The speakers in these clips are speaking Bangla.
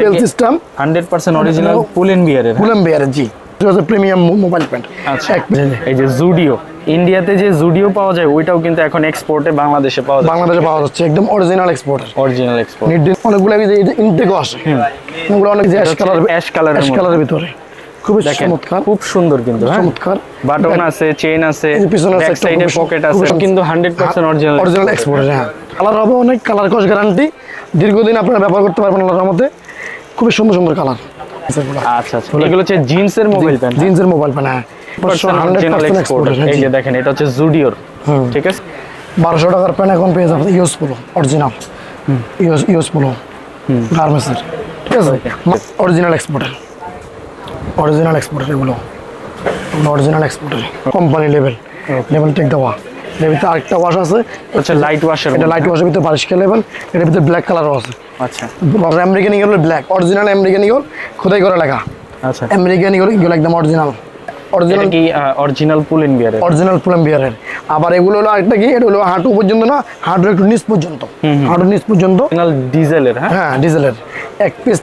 Bell system hundred percent original Pulen বিয়ারের ফুলেম বেয়ারের জি। প্রিমিয়াম মোবাইল প্যান্ট আচ্ছা। এই যে জুডিও ইন্ডিয়াতে যে জুডিও পাওয়া যায় ওইটাও কিন্তু এখন এক্সপোর্টে বাংলাদেশে পাওয়া যায় বাংলাদেশে পাওয়া যাচ্ছে একদম অরিজিনাল এক্সপোর্টার অরিজিনাল এক্সপোর্ট অনেকগুলো ইনটেকও আসে। অনেকগুলো অনেক অ্যাশ কালার colour এর অ্যাশ কালারের ভিতরে। খুবই চমৎকার। খুব সুন্দর কিন্তু হ্যাঁ। চমৎকার। বাটন আছে চেইন আছে ব্যাক সাইডে পকেট আছে। কিন্তু hundred percent original original exporter হ্যাঁ। কালার হবে অনেক কালার কস গ্যারান্টি দীর্ঘদিন আপনারা ব্যবহার করতে পারবেন আল্লাহর মধ্যে খুবই সুন্দর সুন্দর কালার আচ্ছা আচ্ছা। এগুলো হচ্ছে জিন্সের মোবাইল প্যান্ট জিন্সের মোবাইল প্যান্ট হ্যাঁ এই যে দেখেন এটা হচ্ছে জুডিওর ঠিক আছে? বারোশো টাকার প্যান্ট এখন পেয়ে যাবে use polo original use US polo গার্মেন্টসের ঠিক আছে? অরিজিনাল এক্সপোর্টার অরিজিনাল এক্সপোর্টার এগুলো। Original exporter company level level tag দেওয়া। লেভেলতে আরেকটা ওয়াশ আছে। হচ্ছে লাইট ওয়াশের এটা লাইট ওয়াশের ভিতরে বারিশ লেভেল এটার ভিতরে ব্ল্যাক কালারও আছে। আচ্ছা। American eagle black original American eagle খোদাই করে লেখা। আচ্ছা। আমেরিকান ইগল ইগল একদম অরিজিনাল অরিজিনাল কি অরিজিনাল পুলেন বিয়ারের অরিজিনাল পুলাম বিয়ারের আবার এগুলো হলো আরেকটা কি এটা হলো হাঁটু পর্যন্ত না হাঁটুর একটু নিচ পর্যন্ত। হাঁটুর নিচ পর্যন্ত। ডিজেলের হ্যাঁ? হ্যাঁ ডিজেলের এক পিস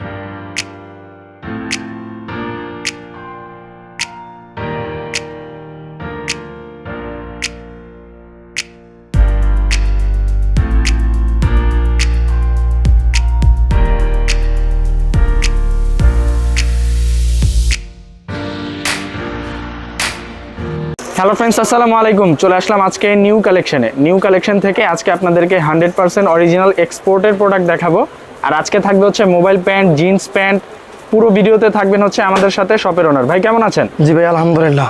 হ্যালো ফ্রেন্ডস আসসালামু আলাইকুম। চলে আসলাম আজকে নিউ কালেকশনে নিউ কালেকশন থেকে আজকে আপনাদেরকে হান্ড্রেড পার্সেন্ট অরিজিনাল এক্সপোর্টের প্রোডাক্ট দেখাবো। আর আজকে থাকবে হচ্ছে মোবাইল প্যান্ট জিন্স প্যান্ট পুরো ভিডিওতে থাকবেন হচ্ছে আমাদের সাথে শপের ওনার ভাই কেমন আছেন? জি ভাই আলহামদুলিল্লাহ।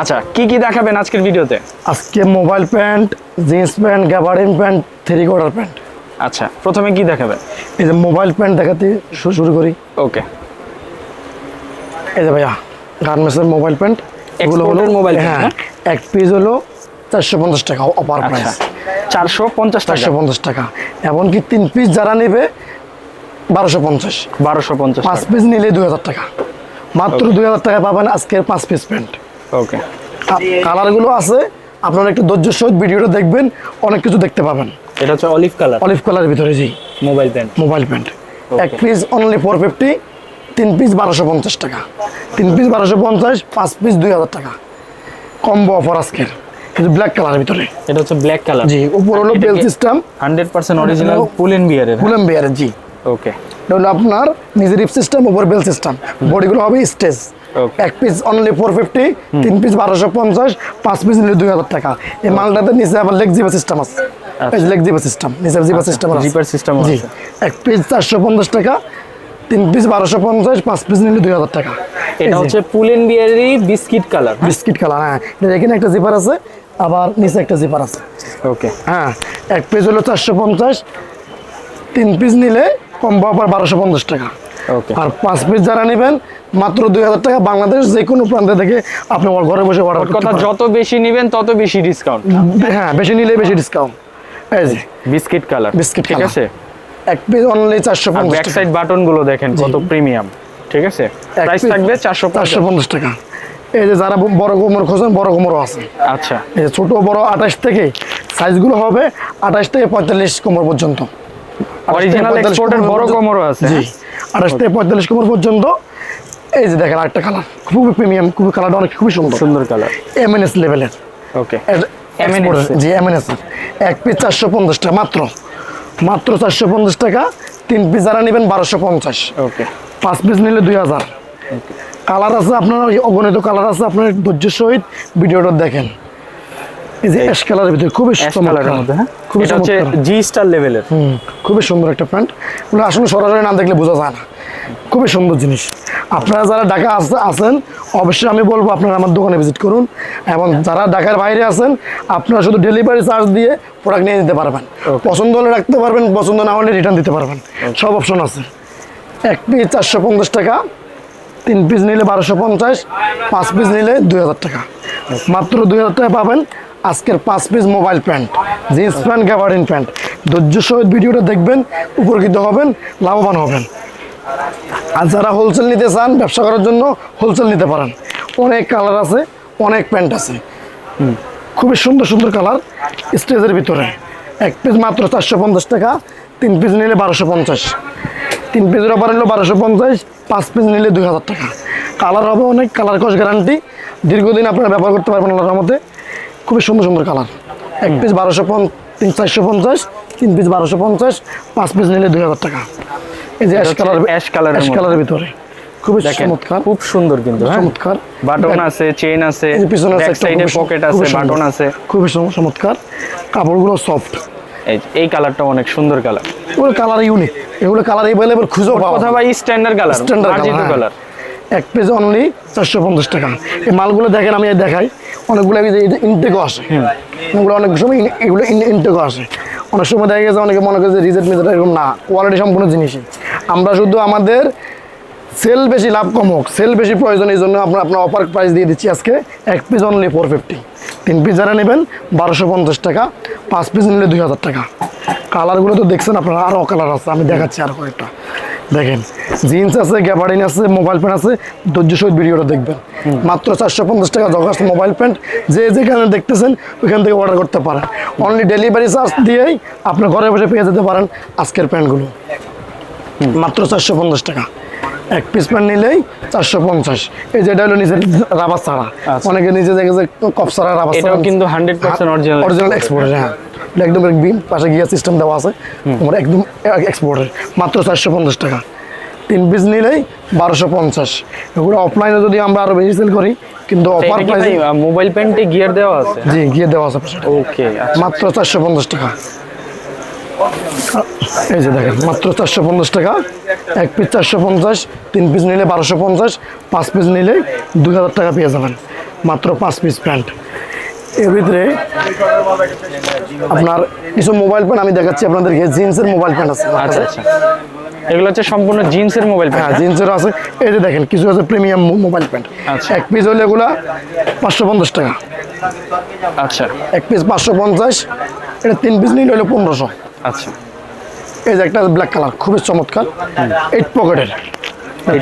আচ্ছা কি কি দেখাবেন আজকের ভিডিওতে? আজকে mobile pant jeans pant gabardine pant three quarter pant আচ্ছা প্রথমে কি দেখাবেন? এই যে মোবাইল প্যান্ট দেখাতে শুরু করি। ওকে এই যে ভাইয়া গার্মেন্টসের মোবাইল প্যান্ট এগুলো হলো এর হ্যাঁ এক পিস হলো চারশো পঞ্চাশ টাকা অপার আচ্ছা প্রাইস চারশো পঞ্চাশ চারশো পঞ্চাশ টাকা। এমনকি তিন পিস যারা নেবে বারোশো পঞ্চাশ। বারোশো পঞ্চাশ পাঁচ পিস নিলে দুই হাজার টাকা। মাত্র দুই হাজার টাকা পাবেন আজকের পাঁচ পিস প্যান্ট ওকে কালারগুলো আছে আপনারা একটু ধৈর্য সহিত ভিডিওটা দেখবেন অনেক কিছু দেখতে পাবেন। এটা হচ্ছে অলিভ কালার অলিভ কালারের ভিতরে জি। মোবাইল প্যান্ট মোবাইল প্যান্ট এক পিস অনলি ফোর ফিফটি তিন পিস বারোশো পঞ্চাশ টাকা। তিন পিস বারোশো পঞ্চাশ পাঁচ পিস দুই হাজার টাকা। কম্বো অফার আজকের। কিন্তু ব্ল্যাক কালারের ভিতরে। এটা হচ্ছে ব্ল্যাক কালার জি উপর হলো bell system hundred percent original Pulen বিয়ারের ফুলেম বেয়ারের জি। ওকে এটা হলো আপনার নিজের রিপ সিস্টেম উপর বেল সিস্টেম বডিগুলো হবে স্টেজ এক পিস অনলি ফোর ফিফটি তিন পিস বারোশো পঞ্চাশ পাঁচ পিস নিলে দুই হাজার টাকা। এই মালটাতে নিচে আবার লেগ জিবা সিস্টেম আছে। লেগ জিবা সিস্টেম নিচে জিবা সিস্টেম আছে। জিপার সিস্টেম আছে। এক পিস চারশো পঞ্চাশ টাকা তিন পিস বারোশো পঞ্চাশ পাঁচ পিস নিলে দুই হাজার টাকা। এটা হচ্ছে পুলেন বিয়ারেরই বিস্কিট কালার বিস্কিট কালার হ্যাঁ। এখানে একটা জিপার আছে আবার নিচে একটা জিপার আছে। ওকে হ্যাঁ এক পিস হলো চারশো পঞ্চাশ তিন পিস নিলে কম্বো অফার বারোশো পঞ্চাশ টাকা। ওকে আর পাঁচ পিস যারা নেবেন মাত্র দুই হাজার টাকা বাংলাদেশ যে কোনো প্রান্তে থেকে আপনি আমার ঘরে বসে অর্ডার কথা যত বেশি নেবেন তত বেশি ডিসকাউন্ট হ্যাঁ বেশি নিলে বেশি ডিসকাউন্ট এই যে। বিস্কিট কালার বিস্কিট ঠিক আছে? এক পিস অনলি চারশো আর পঞ্চাশ ব্যাক সাইড বাটনগুলো দেখেন কত প্রিমিয়াম ঠিক আছে? প্রাইস থাকবে চারশো চারশো পঞ্চাশ টাকা। এই যে যারা বড় কোমর খোঁজেন বড় কোমরও আছে। আচ্ছা। এই যে ছোট বড় আঠাশ থেকে সাইজগুলো হবে আঠাশ থেকে পঁয়তাল্লিশ কোমর পর্যন্ত। অরিজিনাল এক্সপোর্টের বড় পর্যন্ত- কোমরও আছে জি। আঠাশ থেকে পঁয়তাল্লিশ কোমর পর্যন্ত। এই যে দেখেন আরেকটা কালার খুবই প্রিমিয়াম খুবই কালারটা অনেক খুবই সুন্দর। সুন্দর কালার এমএনএস লেভেলের ওকে এমএনএস জি এমএনএস এক পিস চারশো পঞ্চাশ টাকা মাত্র। মাত্র চারশো পঞ্চাশ টাকা। তিন পিস যারা নেবেন বারোশো পঞ্চাশ। ওকে পাঁচ পিস নিলে দুই হাজার। কালার আছে আপনার ওই অগণিত কালার আছে আপনার ধৈর্য সহিত ভিডিওটা দেখেন। এই যে অ্যাশ কালারের ভিতরে খুবই অ্যাশ কালারের মধ্যে হ্যাঁ? খুবই জি স্টার লেভেলের খুবই সুন্দর একটা প্যান্ট আসলে সরাসরি না দেখলে বোঝা যায় না। খুবই সুন্দর জিনিস। আপনারা যারা ঢাকা আছেন অবশ্যই আমি বলব আপনারা আমার দোকানে ভিজিট করুন এবং যারা ঢাকার বাইরে আছেন আপনারা শুধু ডেলিভারি চার্জ দিয়ে প্রোডাক্ট নিয়ে নিতে পারবেন। পছন্দ হলে রাখতে পারবেন পছন্দ না হলে রিটার্ন দিতে পারবেন। সব অপশন আছে। এক পিস চারশো পঞ্চাশ টাকা তিন পিস নিলে বারোশো পঞ্চাশ পাঁচ পিস নিলে দুই হাজার টাকা। মাত্র দুই হাজার টাকা পাবেন আজকের পাঁচ piece mobile pant jeans pant gabardine pant ধৈর্য সহিত ভিডিওটা দেখবেন উপকৃত হবেন লাভবান হবেন। আর যারা হোলসেল নিতে চান, ব্যবসা করার জন্য হোলসেল নিতে পারেন। অনেক কালার আছে, অনেক প্যান্ট আছে। খুবই সুন্দর সুন্দর কালার স্টেজের ভিতরে। এক পিস মাত্র চারশো পঞ্চাশ টাকা, তিন পিস নিলে বারোশো পঞ্চাশ। তিন পিসের অফার হলো বারোশো পঞ্চাশ, পাঁচ পিস নিলে দুই হাজার টাকা। কালার হবে অনেক কালার কস গ্যারান্টি দীর্ঘদিন আপনারা ব্যবহার করতে পারবেন আল্লাহর মধ্যে খুবই সুন্দর সুন্দর কালার এক পিস বারোশো পঞ্চ, তিন চারশো পঞ্চাশ, তিন পিস বারোশো পঞ্চাশ, পাঁচ পিস নিলে দুই হাজার টাকা। এই যে অ্যাশ কালার অ্যাশ কালারের অ্যাশ কালারের ভিতরে। খুবই চমৎকার। খুব সুন্দর কিন্তু হ্যাঁ? চমৎকার। বাটন আছে চেইন আছে পিছনে আছে সাইডে পকেট আছে বাটন আছে। খুবই চমৎকার। কাপড়গুলো সফট এই কালারটা অনেক সুন্দর কালার এগুলো কালার ইউনিক এগুলো কালার এভেলেবল খুঁজেও পাওয়া কথা ভাই স্ট্যান্ডার্ড কালার। কালার এক পেজ অনলি চারশো পঞ্চাশ টাকা। এই মালগুলো দেখেন আমি দেখাই। অনেকগুলো ইনটেকও আসে। এগুলো অনেক সময় এগুলো ইনটেকও আসে। অনেক সময় দেখা গেছে অনেকে মনে করে যে রিজেক্ট মিজেট এরকম না। কোয়ালিটি সম্পূর্ণ জিনিসই। আমরা শুধু আমাদের সেল বেশি লাভ কম হোক সেল বেশি প্রয়োজন এই জন্য আপনার আপনার অফার প্রাইস দিয়ে দিচ্ছি আজকে এক পিস অনলি ফোর ফিফটি তিন পিস যারা নেবেন বারোশো পঞ্চাশ টাকা পাঁচ পিস নিলে দুই হাজার টাকা। কালারগুলো তো দেখছেন আপনারা আরও কালার আছে আমি দেখাচ্ছি আরও কয়েকটা। দেখেন জিন্স আছে গ্যাবার্ডিন আছে মোবাইল প্যান্ট আছে ধৈর্য সহিত ভিডিওটা দেখবেন। মাত্র চারশো পঞ্চাশ টাকা জগাস্ট মোবাইল প্যান্ট যে যেখানে দেখতেছেন ওইখান থেকে অর্ডার করতে পারেন। অনলি ডেলিভারি চার্জ দিয়েই আপনি ঘরে বসে পেয়ে যেতে পারেন আজকের প্যান্টগুলো মাত্র চারশো পঞ্চাশ টাকা। এক পিস প্যান্ট নিলেই চারশো পঞ্চাশ। এই যেটা হলো নিজের রাবার ছাড়া। আচ্ছা। অনেকে নিজে দেখে যে কপ ছাড়া রাবার এটাও কিন্তু 100% original অরিজিনাল এক্সপোর্টের হ্যাঁ। একদম বিম পাশে গিয়ার সিস্টেম দেওয়া আছে। তোমার একদম এক্সপোর্টের মাত্র চারশো পঞ্চাশ টাকা। তিন পিস নিলেই বারোশো পঞ্চাশ। এগুলো অফলাইনে যদি আমরা আরও বেশি সেল করি কিন্তু অফার প্রাইস মোবাইল প্যান্টে গিয়ার দেওয়া আছে? জি গিয়ে দেওয়া আছে ওকে মাত্র চারশো পঞ্চাশ টাকা। এই যে দেখেন মাত্র চারশো পঞ্চাশ টাকা। এক পিস চারশো পঞ্চাশ তিন পিস নিলে বারোশো পঞ্চাশ পাঁচ পিস নিলে দুই হাজার টাকা পেয়ে যাবেন। মাত্র পাঁচ পিস প্যান্ট। এর ভিতরে আপনার কিছু মোবাইল প্যান্ট আমি দেখাচ্ছি আপনাদেরকে জিন্সের মোবাইল প্যান্ট আছে। আচ্ছা আচ্ছা। এগুলো হচ্ছে সম্পূর্ণ জিন্সের মোবাইল হ্যাঁ প্যান্ট জিন্সের আছে। এই যে দেখেন কিছু আছে প্রিমিয়াম মোবাইল প্যান্ট। আচ্ছা। এক পিস হলে এগুলা পাঁচশো পঞ্চাশ টাকা। আচ্ছা। এক পিস পাঁচশো পঞ্চাশ এটা তিন পিস নিলে হলো পনেরোশো। আচ্ছা। এই যে একটা ব্ল্যাক কালার খুবই চমৎকার। এইট পকেটের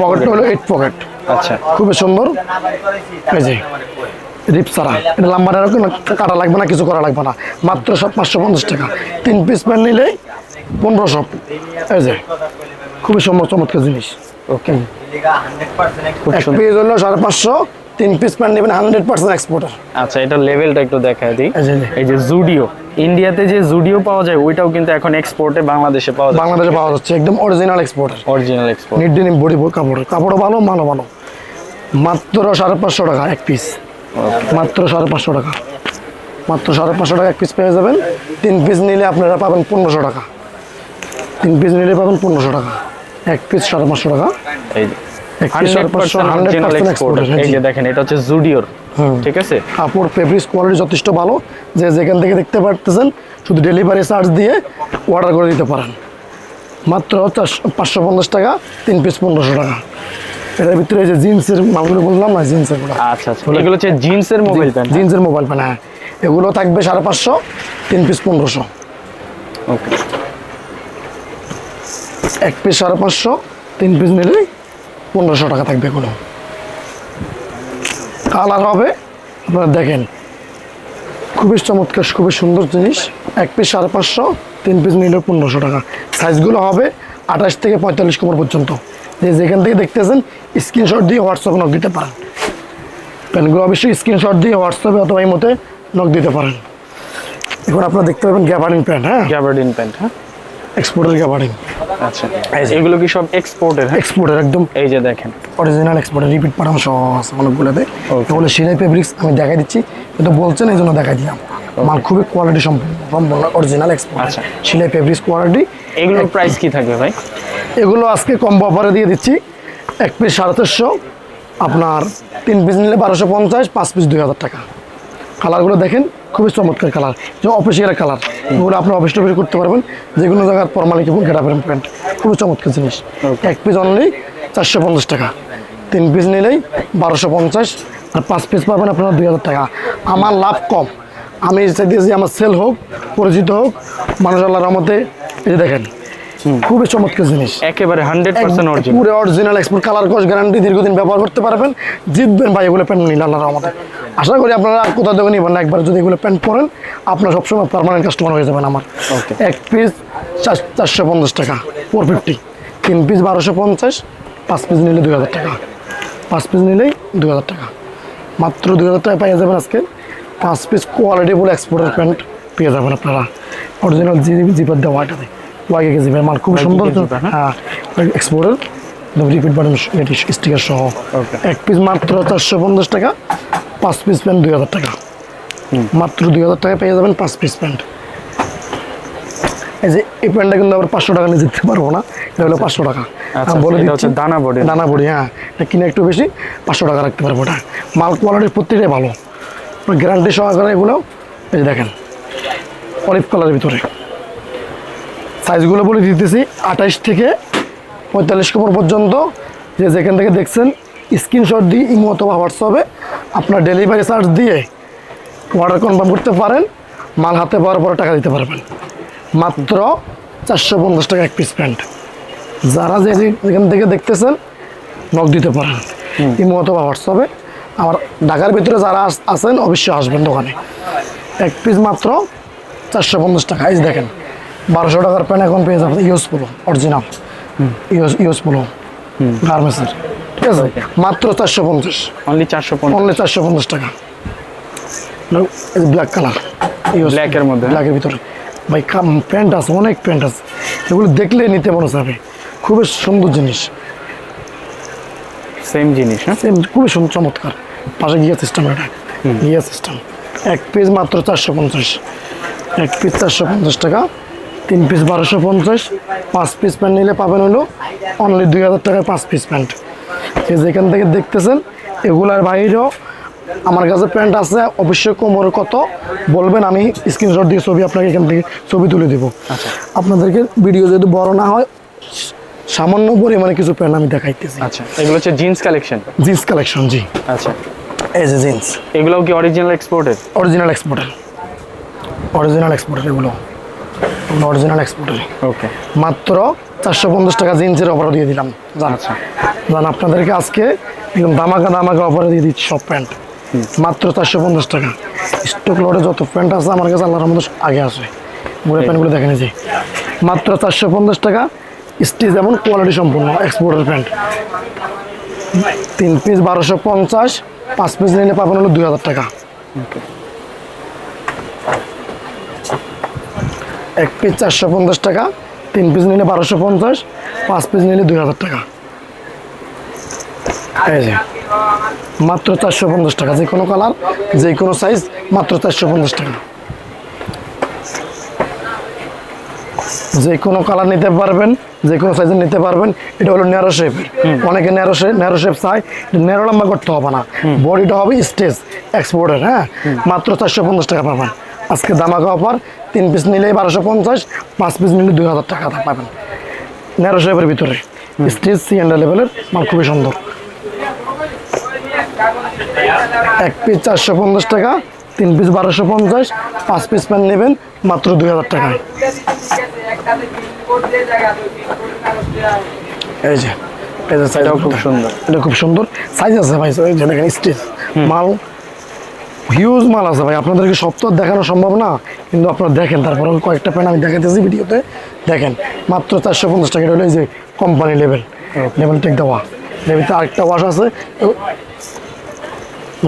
পকেটটা হলো এইট পকেট আচ্ছা। খুবই সুন্দর। এই যে রিপ ছাড়া এটা লাম্বারের কাটা লাগবে না কিছু করা লাগবে না। মাত্র সব পাঁচশো পঞ্চাশ টাকা। তিন পিস প্যান্ট নিলে পনেরোশো। এই যে খুবই সুন্দর চমৎকার জিনিস। ওকে এক পিস হলো সাড়ে পাঁচশো। তিন পিস প্যান্ট নেবেন হান্ড্রেড পার্সেন্ট এক্সপোর্টার আচ্ছা এটা লেভেলটা একটু দেখায় দিই। এই যে, জুডিও ইন্ডিয়াতে যে জুডিও পাওয়া যায় ওইটাও কিন্তু এখন এক্সপোর্টে বাংলাদেশে পাওয়া যায় বাংলাদেশে পাওয়া যাচ্ছে একদম original exporter original export knit ডিম বডি কাপড়। কাপড়ও ভালো মানও ভালো। মাত্র সাড়ে পাঁচশো টাকা এক পিস মাত্র সাড়ে পাঁচশো টাকা। মাত্র সাড়ে পাঁচশো টাকা এক পিস পেয়ে যাবেন। তিন পিস নিলে আপনারা পাবেন পনেরোশো টাকা। তিন পিস নিলে পাবেন পনেরোশো টাকা। এক পিস সাড়ে পাঁচশো টাকা। এই এই যে দেখেন এটা হচ্ছে জুডিওর ঠিক আছে? কাপড় ফেব্রিক্স কোয়ালিটি যথেষ্ট ভালো যে যেখান থেকে দেখতে পারতেছেন শুধু ডেলিভারি চার্জ দিয়ে অর্ডার করে দিতে পারেন। মাত্র চারশো পাঁচশো পঞ্চাশ টাকা তিন পিস পনেরোশো টাকা। এটার ভিতরে যে জিন্সের মালগুলো বললাম না জিন্সের আচ্ছা আচ্ছা এগুলো হচ্ছে জিন্সের মোবাইল প্যান্ট জিন্সের মোবাইল প্যান্ট হ্যাঁ। এগুলো থাকবে সাড়ে পাঁচশো তিন পিস পনেরোশো। ওকে এক পিস সাড়ে পাঁচশো তিন পিস নিলে পনেরোশো টাকা থাকবে এগুলো কালার হবে, আপনারা দেখেন। খুবই চমৎকার, খুবই সুন্দর জিনিস। এক পিস সাড়ে পাঁচশো, তিন পিস নিলে পনেরোশো টাকা। সাইজগুলো হবে আঠাশ থেকে পঁয়তাল্লিশ কোমর পর্যন্ত। যে যেখান থেকে দেখতেছেন, স্ক্রিনশট দিয়ে হোয়াটসঅ্যাপে নক দিতে পারেন। প্যান্টগুলো অবশ্যই স্ক্রিনশট দিয়ে হোয়াটসঅ্যাপে অথবা এই মতে নক দিতে পারেন। এখন আপনারা দেখতে পাবেন গ্যাবার্ডিং প্যান্ট হ্যাঁ? গ্যাবার্ডিন প্যান্ট হ্যাঁ? এক্সপোর্টের গ্যাবার্ডিং আচ্ছা। এগুলো কি সব এক্সপোর্টের হ্যাঁ? এক্সপোর্টের একদম। এই যে দেখেন। অরিজিনাল এক্সপোর্টের রিপিট পাঠানো সহ আছে অনেকগুলোতে. এগুলো সিলাই ফেব্রিক্স আমি দেখাই দিচ্ছি। কিন্তু বলছেন এই জন্য দেখাই দিলাম। মাল খুবই কোয়ালিটি সম্পূর্ণ অরিজিনাল এক্সপোর্ট আচ্ছা। সিলাই ফেব্রিক্স কোয়ালিটি এগুলোর প্রাইস কি থাকবে ভাই? এগুলো আজকে কম্বো অফারে দিয়ে দিচ্ছি। এক পিস সাড়ে চারশো। আপনার তিন পিস নিলে বারোশো পঞ্চাশ পাঁচ পিস দুই হাজার টাকা। কালারগুলো দেখেন খুবই চমৎকার কালার। যে অফিসিয়াল কালার। এগুলো আপনি অফিস টফিস করতে পারবেন। যে কোনো জায়গার ফরমালি কেমন কেটা পারেন প্যান্ট খুবই চমৎকার জিনিস। এক পিস অনলি চারশো পঞ্চাশ টাকা। তিন পিস নিলেই বারোশো পঞ্চাশ। আর পাঁচ পিস পাবেন আপনারা দুই হাজার টাকা। আমার লাভ কম। আমি চাইতেছি আমার সেল হোক পরিচিত হোক মানুষ আল্লাহর রহমতে এই দেখেন খুবই চমৎকার জিনিস। একেবারে হান্ড্রেড পার্সেন্ট অরিজিনাল পুরো অরিজিনাল এক্সপোর্ট কালার কস গ্যারান্টি দীর্ঘদিন ব্যবহার করতে পারবেন। জিতবেন ভাই এগুলো প্যান্ট নিলে আল্লাহর রহমতে। আশা করি আপনারা কোথাও থেকে নিবেন না একবার যদি এগুলো প্যান্ট পরেন আপনার সবসময় পারমানেন্ট কাস্টমার হয়ে যাবেন আমার। এক পিস চারশো পঞ্চাশ টাকা ফোর ফিফটি তিন পিস বারোশো পঞ্চাশ পাঁচ পিস নিলে দুই হাজার টাকা। পাঁচ পিস নিলেই দুই হাজার টাকা। মাত্র দুই হাজার টাকা পেয়ে যাবেন আজকে। পাঁচ পিস কোয়ালিটি ফুল এক্সপোর্টের প্যান্ট পেয়ে যাবেন আপনারা। অরিজিনাল জিপার দেওয়া এটাতে। ওয়াইকে কে জিপার মাল খুব সুন্দর হ্যাঁ? এক্সপোর্টের রিপিট বাটন স্টিকার সহ। এক পিস মাত্র চারশো পঞ্চাশ টাকা পাঁচ পিস প্যান্ট দুই হাজার টাকা। মাত্র দুই হাজার টাকা পেয়ে যাবেন পাঁচ পিস প্যান্ট এই যে এই প্যান্টটা কিন্তু আবার পাঁচশো টাকা নিয়ে দিতে পারব না এটা হলো পাঁচশো টাকা। আচ্ছা, বলে দিচ্ছি দানা body। দানা বড়ি হ্যাঁ। এটা কিনে একটু বেশি পাঁচশো টাকা রাখতে পারব ওটা মাল কোয়ালিটির প্রত্যেকটাই ভালো। গ্যারান্টি সহকারে এগুলো এই দেখেন অলিভ কালারের ভিতরে। সাইজগুলো বলে দিতেছি আঠাইশ থেকে পঁয়তাল্লিশ কোমর পর্যন্ত। যে যেখান থেকে দেখছেন স্ক্রিনশট দিয়ে ইমো অথবা হোয়াটসঅ্যাপে আপনার ডেলিভারি চার্জ দিয়ে অর্ডার কনফার্ম করতে পারেন মাল হাতে পাওয়ার পরে টাকা দিতে পারবেন। মাত্র চারশো পঞ্চাশ টাকা এক পিস প্যান্ট যারা যে যেখান থেকে দেখতেছেন নখ দিতে পারেন। ইমো অথবা হোয়াটসঅ্যাপে আর ঢাকার ভিতরে যারা আছেন অবশ্যই আসবেন দোকানে। এক পিস মাত্র চারশো পঞ্চাশ টাকা। এই দেখেন বারোশো টাকার প্যান্ট এখন পেয়ে যাবেন US polo original US US polo গার্মেন্টসের। ঠিক আছে? মাত্র চারশো পঞ্চাশ। অনলি চারশো পঞ্চাশ। অনলি চারশো পঞ্চাশ টাকা। ব্ল্যাক কালারের মধ্যে? ব্ল্যাকের ভিতরে। ভাই প্যান্ট আছে অনেক প্যান্ট আছে। এগুলো দেখলে নিতে মনে যাবে খুবই সুন্দর জিনিস। সেম জিনিস হ্যাঁ? সেম খুবই সুন্দর চমৎকার। পাশে গিয়া সিস্টেম এটা। গিয়া সিস্টেম এক পিস মাত্র চারশো পঞ্চাশ। এক পিস চারশো পঞ্চাশ টাকা। তিন পিস বারোশো পঞ্চাশ পাঁচ পিস প্যান্ট নিলে পাবেন হলো অনলি দুই হাজার টাকায় পাঁচ পিস প্যান্ট যে যেখান থেকে দেখতেছেন এগুলার বাইরেও আমার কাছে প্যান্ট আছে অবশ্যই কোমর কত বলবেন আমি স্ক্রিনশট দিয়ে ছবি আপনাকে এখান থেকে ছবি তুলে দেবো। আপনাদেরকে ভিডিও যদি বড় না হয় সামান্য পরিমাণে কিছু প্যান্ট আমি দেখাইতেছি। আচ্ছা এগুলো হচ্ছে জিন্স কালেকশন জিন্স কালেকশন জি। আচ্ছা। এই যে জিন্স এগুলোও কি original exported original exporter original exporter এগুলো। অরিজিনাল এক্সপোর্টার ওকে মাত্র চারশো পঞ্চাশ টাকা জিন্সের অফার দিয়ে দিলাম। জান। আচ্ছা। জান আপনাদেরকে আজকে একদম দামাকা দামাকা অফারে দিয়ে দিচ্ছি সব প্যান্ট। মাত্র চারশো পঞ্চাশ টাকা। স্টক লোডে যত প্যান্ট আছে আমার কাছে আল্লাহর মতো আগে আসে ঘুরে প্যান্টগুলো দেখে নিয়েছি। মাত্র চারশো পঞ্চাশ টাকা স্টিচ এমন কোয়ালিটি সম্পূর্ণ এক্সপোর্টের প্যান্ট। তিন পিস বারোশো পঞ্চাশ পাঁচ পিস নিলে পাবেন হলো দুই হাজার টাকা। এক পিস চারশো পঞ্চাশ টাকা তিন পিস নিলে বারোশো পঞ্চাশ পাঁচ পিস নিলে দুই হাজার টাকা। এই যে মাত্র চারশো পঞ্চাশ টাকা যে কোনো কালার যে কোনো সাইজ মাত্র চারশো পঞ্চাশ টাকা। যে কোনো কালার নিতে পারবেন যে কোনো সাইজের নিতে পারবেন এটা হলো ন্যারো শেপের অনেকে ন্যারো শেপ ন্যারো শেপ চাই ন্যারো লম্বা করতে হবে না। বডিটা হবে স্টেজ এক্সপোর্টের হ্যাঁ? মাত্র চারশো পঞ্চাশ টাকা পাবেন। আজকে দামাকা অফার তিন পিস নিলে বারোশো পঞ্চাশ পাঁচ পিস নিলে দুই হাজার টাকা পাবেন। ন্যারো শেপের ভিতরে। স্টেজ সি এন্ড লেভেলের মাল খুবই সুন্দর। এক পিস চারশো পঞ্চাশ টাকা তিন পিস বারোশো পঞ্চাশ পাঁচ পিস প্যান্ট নেবেন মাত্র দুই হাজার টাকায়। এই যে এই যে সাইজ এটাও খুব সুন্দর। এটা খুব সুন্দর। সাইজ আছে ভাই এই যে দেখেন স্টেজ মাল হিউজ মাল আছে ভাই। আপনাদেরকে সব তো দেখানো সম্ভব না কিন্তু আপনারা দেখেন। তারপরে কয়েকটা প্যান্ট আমি দেখাতেছি ভিডিওতে। দেখেন মাত্র চারশো পঞ্চাশ টাকা হলো যে কোম্পানি লেভেল লেভেল টেক দেওয়া। লেভেলতে আরেকটা ওয়াশ আছে।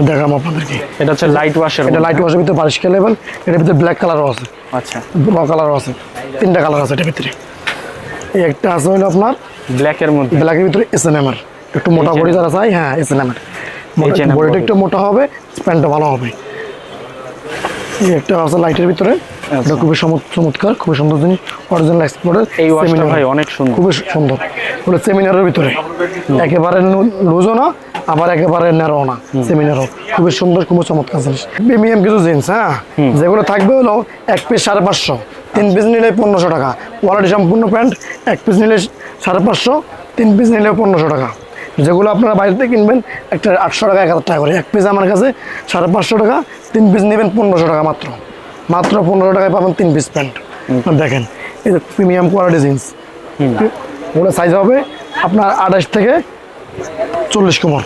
দেখাম আপনাদেরকে। এটা হচ্ছে লাইট ওয়াশের এটা লাইট ওয়াশের ভিতরে বারিশ লেভেল এটার ভিতরে ব্ল্যাক কালারও আছে। আচ্ছা। ব্লু কালারও আছে। তিনটা কালার আছে এটার ভিতরে। এই একটা আছে হলো আপনার ব্ল্যাকের মধ্যে। ব্ল্যাকের ভিতরে এস এন এর একটু মোটা বডি যারা চাই হ্যাঁ এস এন এর H&M বডিটা একটু মোটা হবে প্যান্টটা ভালো হবে। একটা আছে লাইটের ভিতরে এটা খুবই চমৎকার খুবই সুন্দর জিনিস অরিজিনাল এক্সপোর্টের এই ওয়াশটা ভাই অনেক সুন্দর। খুবই সুন্দর। ওগুলো সেমিনারের ভিতরে। একেবারে লুজও না আবার একেবারে ন্যারো না সেমিনারও খুবই সুন্দর খুবই চমৎকার জিনিস। প্রিমিয়াম কিছু জিন্স হ্যাঁ? যেগুলো থাকবে হলো এক পিস সাড়ে পাঁচশো। তিন পিস নিলে পনেরোশো টাকা। কোয়ালিটি সম্পূর্ণ প্যান্ট এক পিস নিলে সাড়ে পাঁচশো তিন পিস নিলে পনেরোশো টাকা। যেগুলো আপনারা বাইরেতে কিনবেন একটা আটশো টাকা এক হাজার টাকা করে। এক পিস আমার কাছে সাড়ে পাঁচশো টাকা তিন পিস নেবেন পনেরোশো টাকা মাত্র। মাত্র পনেরো টাকায় পাবেন তিন পিস প্যান্ট। দেখেন এই প্রিমিয়াম কোয়ালিটি জিন্স ওগুলো সাইজ হবে আপনার আঠাশ থেকে চল্লিশ কোমর।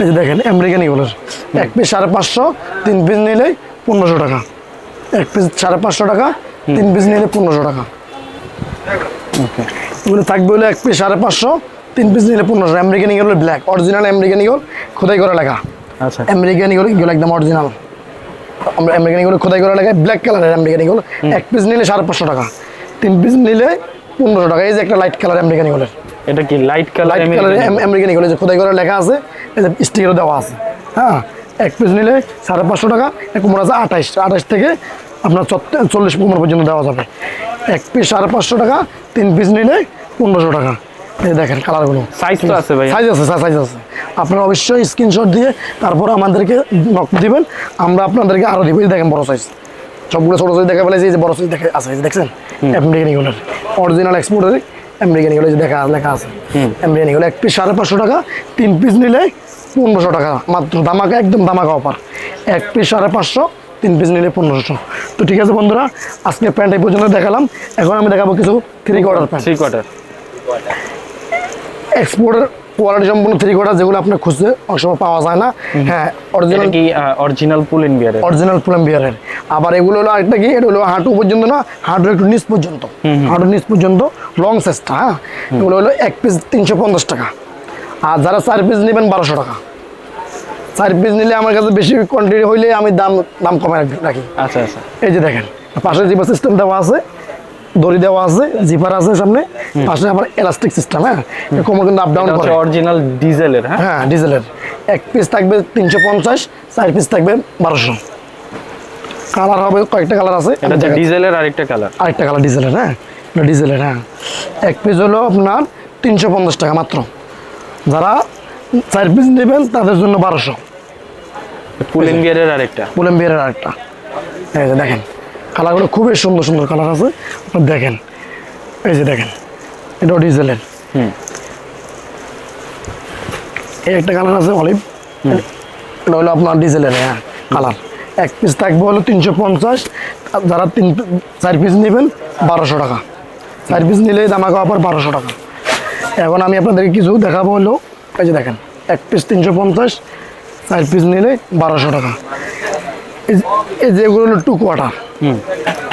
এই যে দেখেন আমেরিকান এগুলোর। এক পিস সাড়ে পাঁচশো তিন পিস নিলে পনেরোশো টাকা। এক পিস সাড়ে পাঁচশো টাকা তিন পিস নিলে পনেরোশো টাকা। ওকে। এগুলো থাকবে হলে এক পিস সাড়ে পাঁচশো তিন পিস নিলে পনেরোশো American Eagle black original American Eagle খোদাই করা লেখা। আচ্ছা। আমেরিকান ইগল এগুলো একদম অরিজিনাল আমরা আমেরিকান ইগল খোদাই করা লেখা ব্ল্যাক কালারের আমেরিকান ইগল এক পিস নিলে সাড়ে পাঁচশো টাকা। তিন পিস নিলে পনেরোশো টাকা। এই যে একটা লাইট কালার আমেরিকান ইগলের এটা কি light colour light American Eagle যে খোদাই করা লেখা আছে এই যে স্টিকারও দেওয়া আছে। হ্যাঁ? এক পিস নিলে সাড়ে পাঁচশো টাকা। কুমড়ো আছে আঠাইশ। আঠাইশ থেকে আপনার চল্লিশ কুমড়ো পর্যন্ত দেওয়া যাবে। এক পিস সাড়ে পাঁচশো টাকা তিন পিস নিলে পনেরোশো টাকা। দেখেন কালারগুলো। সাইজ তো আছে ভাই সাইজ আছে সাইজ আছে। আপনারা অবশ্যই স্ক্রিনশট দিয়ে তারপর আমাদেরকে নক দিবেন। আমরা আপনাদেরকে আরও দিব দেখেন বড় সাইজ সবগুলো ছোটো সাইজ দেখা ফেলেছি যে বড় সাইজ দেখা আছে দেখছেন? আমেরিকান ইগুলোর অরিজিনাল এক্সপোর্টের আমেরিকান ইগুলো যে দেখা লেখা আছে। আমেরিকান ইগুলো এক পিস সাড়ে পাঁচশো টাকা তিন পিস নিলে পনেরোশো টাকা। মাত্র দামাকা একদম দামাকা অফার এক পিস সাড়ে পাঁচশো তিন পিস নিলে পনেরোশো। তো ঠিক আছে বন্ধুরা আজকে প্যান্ট এই পর্যন্ত দেখালাম। এখন আমি দেখাবো কিছু three quarter pant three quarter এক্সপোর্টের কোয়ালিটি সম্পূর্ণ থ্রি কোয়ার্টার যেগুলো আপনার খুঁজতে অনেক সময় পাওয়া যায় না। হ্যাঁ অরিজিনাল কি অরিজিনাল পুল ইন বিয়ারের অরিজিনাল প্লাম্বিয়ারের আবার এগুলো হলো আরেকটা কি এটা হলো হাঁটু পর্যন্ত না হাঁটুর একটু নিচ পর্যন্ত। হাঁটুর নিচ পর্যন্ত লং সাইজটা হ্যাঁ? এগুলো হলো এক পিস তিনশো পঞ্চাশ টাকা। আর যারা চার পিস নেবেন বারোশো টাকা। চার পিস নিলে আমার কাছে বেশি কোয়ান্টিটি হইলে আমি দাম দাম কমায় রাখি। আচ্ছা আচ্ছা। এই যে দেখেন পাশে যে সিস্টেম দেওয়া আছে দড়ি দেওয়া আছে জিপার আছে সামনে পাশে আবার এলাস্টিক সিস্টেম হ্যাঁ? কোমর কিন্তু আপ ডাউন করে। অরিজিনাল ডিজেলের হ্যাঁ? হ্যাঁ ডিজেলের এক পিস থাকবে তিনশো পঞ্চাশ চার পিস থাকবে বারোশো। কালার হবে কয়েকটা কালার আছে। এটা ডিজেলের আরেকটা কালার আরেকটা কালার ডিজেলের হ্যাঁ? এটা ডিজেলের হ্যাঁ। এক পিস হলো আপনার তিনশো পঞ্চাশ টাকা মাত্র। যারা চার পিস নেবেন তাদের জন্য বারোশো। পুল ইন বিয়ারের আরেকটা। পুলেম বিয়ারের আরেকটা। এই দেখেন। কালারগুলো খুবই সুন্দর সুন্দর কালার আছে। আপনারা দেখেন। এই যে দেখেন এটা ডিজেলের। হুম। এই একটা কালার আছে অলিভ। এটা হলো আপনার ডিজেলের হ্যাঁ কালার। এক পিস থাকবে হলো তিনশো পঞ্চাশ। যারা তিন চার পিস নেবেন বারোশো টাকা। চার পিস নিলে দামাকা অফার বারোশো টাকা। এখন আমি আপনাদেরকে কিছু দেখাবো হলো। এই যে দেখেন এক পিস তিনশো পঞ্চাশ চার পিস নিলে বারোশো টাকা। এই যেগুলো হলো টু হুম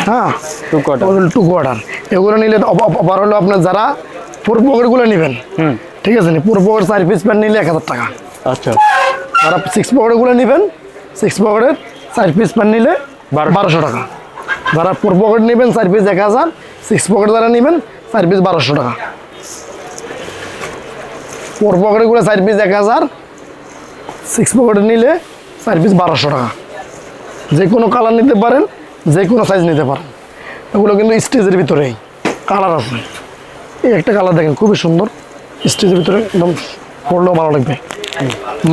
হ্যাঁ? টু কোয়ার্টার টু কোয়ার্টার এগুলো নিলে অফার হলো আপনার যারা পুর পকেটগুলো নেবেন। হুম। ঠিক আছে নি? পুর পকেট চার পিস প্যান্ট নিলে এক হাজার টাকা। আচ্ছা। যারা সিক্স পকেটগুলো নেবেন সিক্স পকেটের চার পিস প্যান্ট নিলে বারোশো। বারোশো টাকা। যারা ফোর পকেট নেবেন চার পিস এক হাজার। সিক্স পকেট যারা নেবেন চার পিস বারোশো টাকা। ফোর পকেটগুলো চার পিস এক হাজার। সিক্স পকেট নিলে চার পিস বারোশো টাকা। যে কোনো কালার নিতে পারেন যে কোনো সাইজ নিতে পারেন। এগুলো কিন্তু স্টেজের ভিতরেই কালার আছে। এই একটা কালার দেখেন, খুবই সুন্দর। স্টেজের ভিতরে একদম পড়লেও ভালো লাগবে।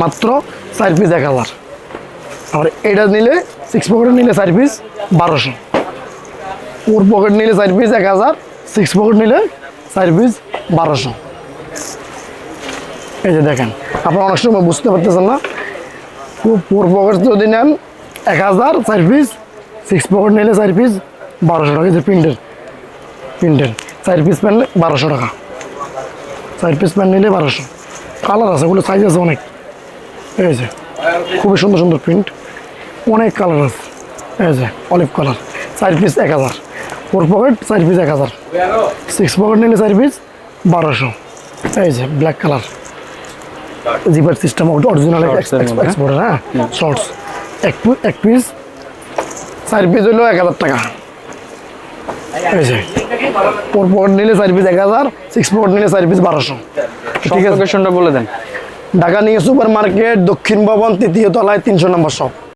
মাত্র চার পিস এক হাজার। আর এটা নিলে সিক্স পকেট নিলে চার পিস বারোশো। ফোর পকেট নিলে চার পিস এক হাজার। সিক্স পকেট নিলে চার পিস বারোশো। এই যে দেখেন, আপনারা অনেক সময় বুঝতে পারতেছেন না। ফোর পকেট যদি নেন এক হাজার, চার পিস সিক্স পকেট নিলে চার পিস বারোশো টাকা যে প্রিন্টের। প্রিন্টের। চার পিস প্যান্ট বারোশো টাকা। চার পিস প্যান্ট নিলে বারোশো। কালার আছে ওগুলো সাইজ আছে অনেক। ঠিক আছে খুবই সুন্দর সুন্দর প্রিন্ট অনেক কালার আছে। এই আছে অলিভ কালার চার পিস এক হাজার। ফোর পকেট চার পিস এক হাজার। সিক্স পকেট নিলে চার পিস বারোশো। এই যে black colour zipper system original exporter হ্যাঁ? শর্টস এক পি- এক পিস চার পিস হলো এক হাজার টাকা। এই যে ফোর পকেট নিলে চার পিস এক হাজার সিক্স পকেট নিলে চার পিস বারোশো। ঠিক আছে? লোকেশনটা বলে দেন। ঢাকা নিয়ে সুপার মার্কেট দক্ষিণ ভবন তৃতীয় তলায় তিনশো নম্বর শপ